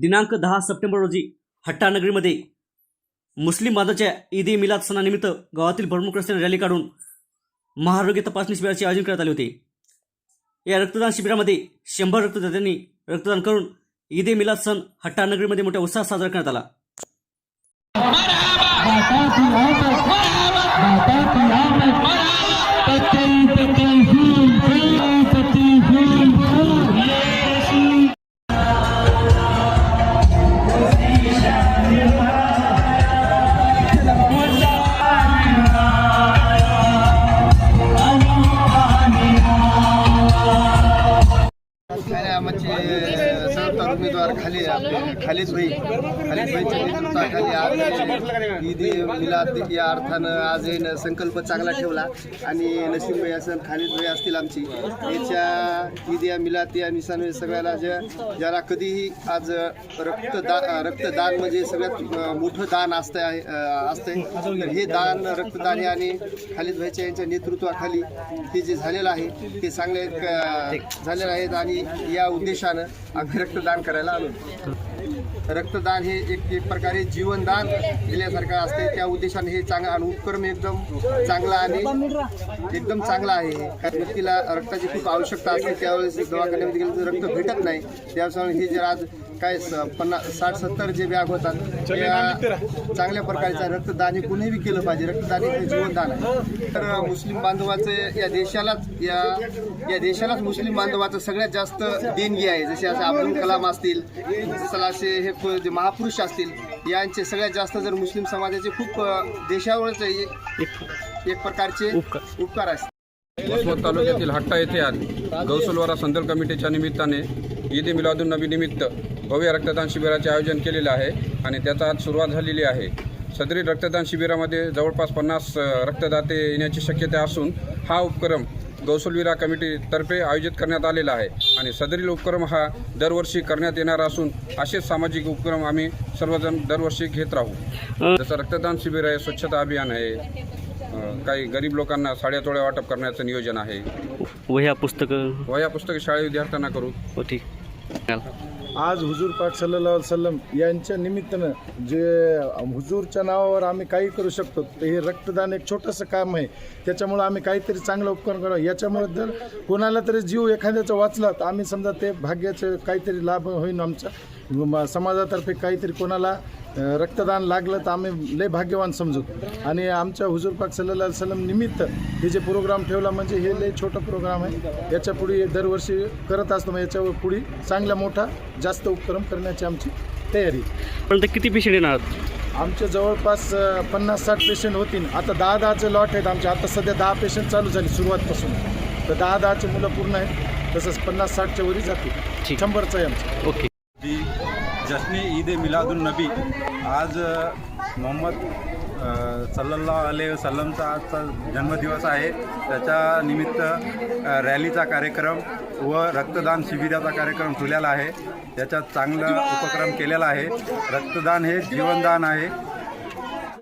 दिनांक दहा सप्टेंबर रोजी हट्टानगरीमध्ये मुस्लिम बांधवच्या ईद ए मिलाद सणानिमित्त गावातील प्रमुख रस्त्याने रॅली काढून महारोग्य तपासणी शिबिराचे आयोजन करण्यात आले होते. या रक्तदान शिबिरामध्ये शंभर रक्तदात्यांनी रक्तदान करून ईद ए मिलाद सण हट्टानगरीमध्ये मोठ्या उत्साहात साजरा करण्यात आला. आणि उमेदवार खाली खालीद भाईच्या नेतृत्वाखाली आज ईद मिलाद या अर्थानं आज हे संकल्प चांगला ठेवला. आणि नसीम भाई असेल खालीद भाई असतील आमची. याच्या ईद या मिलाद या निसाने सगळ्याला ज्या ज्याला कधीही आज रक्तदान रक्तदान म्हणजे सगळ्यात मोठं दान असतं आहे असतंय. तर हे दान रक्तदान हे आणि खालीद भाईच्या यांच्या नेतृत्वाखाली हे जे झालेलं आहे ते चांगले झालेलं आहेत आणि या उद्देशानं आम्ही रक्तदान करायला रक्तदान हे एक एक प्रकारे जीवनदान दिल्यासारखं असते. त्या उद्देशाने हे चांगला आणि उपक्रम एकदम चांगला आणि एकदम चांगला आहे. हे. कारण व्यक्तीला रक्ताची खूप आवश्यकता असते. त्यावेळेस दवाखान्यामध्ये गेलं तर रक्त भेटत नाही. त्यावेळेस हे जर आज काय पन्नास साठ सत्तर जे बॅग होतात त्या चांगल्या प्रकारचा रक्तदान हे कुणीही केलं पाहिजे. रक्तदान हे जीवनदान आहे. तर मुस्लिम बांधवाचं या देशालाच या या देशालाच मुस्लिम बांधवाचं सगळ्यात जास्त देणगी आहे. जसे असे अब्दुल कलाम असतील जसं असे हे जे महापुरुष असतील यांचे सगळ्यात जास्त जर मुस्लिम समाजाचे खूप देशावरच एक एक प्रकारचे उपकार. असतात वसमत तालुक्यातील हट्टा येथे आज गौसलवारा संदल कमिटीच्या निमित्ताने ईद मिलादुन नबी निमित्त भव्य रक्तदान शिबिराचे आयोजन केलेले आहे आणि त्याचा आज सुरुवात झालेली आहे. सदरी रक्तदान शिबिरामध्ये जवळपास पन्नास रक्तदाते येण्याची शक्यता असून हा उपक्रम गौसलविरा कमिटीतर्फे आयोजित करण्यात आलेला आहे आणि सदरील उपक्रम हा दरवर्षी करण्यात येणार असून असेच सामाजिक उपक्रम आम्ही सर्वजण दरवर्षी घेत राहू. जसं रक्तदान शिबिर आहे स्वच्छता अभियान आहे काही गरीब लोकांना साड्या तोड्या वाटप करण्याचं नियोजन आहे. वह्या पुस्तकं. वया पुस्तके शाळेत विद्यार्थ्यांना करू. हो ठीक. आज हुजूर पाक सल्ला वसलम यांच्या निमित्तानं जे हुजूरच्या नावावर आम्ही काही करू शकतो तर हे रक्तदान एक छोटंसं काम आहे. त्याच्यामुळं आम्ही काहीतरी चांगलं उपकरण करावं. याच्यामुळे जर कोणाला तरी जीव एखाद्याचा वाचला तर आम्ही समजा ते भाग्याचं काहीतरी लाभ होईन आमचा. समाजातर्फे काहीतरी कोणाला रक्तदान लागलं तर आम्ही लय भाग्यवान समजू. आणि आमच्या हुजूर पाक अलैहि वसल्लम निमित्त हे जे प्रोग्राम ठेवला म्हणजे हे लय छोटं प्रोग्राम आहे. याच्यापुढे दरवर्षी करत असतो मग याच्यापुढे चांगला मोठा जास्त उपक्रम करण्याची आमची तयारी. पण किती पेशंट येणार? आमच्या जवळपास पन्नास साठ पेशंट होतील. आता दहा दहाचे लॉट आहेत आमचे. आता सध्या दहा पेशंट चालू झाले सुरुवातपासून. तर दहा दहाचे मुलं पूर्ण आहेत. तसंच पन्नास साठच्या वरी जातील. शंभरचं आहे आमचं. ओके. जश्न ईद ए मिलादुल नबी. आज मोहम्मद सल्ला सल्लल्लाहु अलैहि आजचा जन्मदिवस आहे. त्याच्या निमित्त रॅलीचा कार्यक्रम व रक्तदान शिबिराचा कार्यक्रम ठेवलेला आहे. त्याच्यात चांगला उपक्रम केलेला आहे. रक्तदान हे जीवनदान आहे.